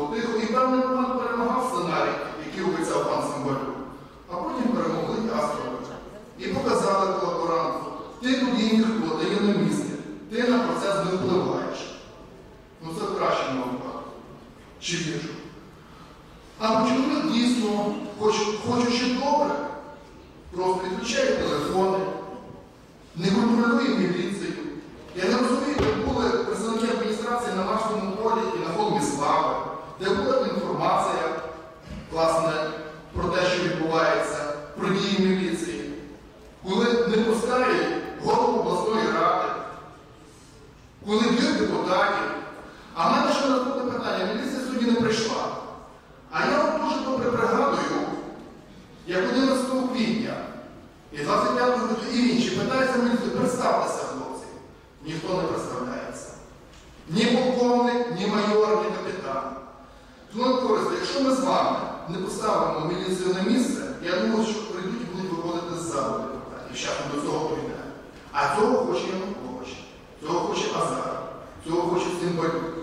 було тихо, і певний момент перемагав сценарій, який обіцяв пан Самбалюк. А потім перемогли Астрови. І показали колаборанту, ти є ніхто, ти є на місці, ти на процес не впливаєш. Ну це в кращому випадку. Чи гірше. А чоловік дійсно, хоч, хочучи добре, просто відключає телефони, не контролює міліцію. Я не розумію, де були представники адміністрації на Марському полі і на холмі Слави, де була інформація, власне, про те, що відбувається, про дії міліції, коли не пускають голову обласної ради, коли б'ють депутатів. А мене ще наступне питання, міліція сьогодні не прийшла. А я от дуже добре пригадую, як 11 квітня і 25 лютого і інші питаються міліцію, представтеся, хлопці. Ніхто не представляється. Ні полковник, ні майор. Тому корисно, якщо ми з вами не поставимо міліцію на місце, я думаю, що прийдуть і будуть виходити з залу депутатів. Зараз до цього прийде. А цього хоче Янукович, цього хоче Азар, цього хоче Симбалюк.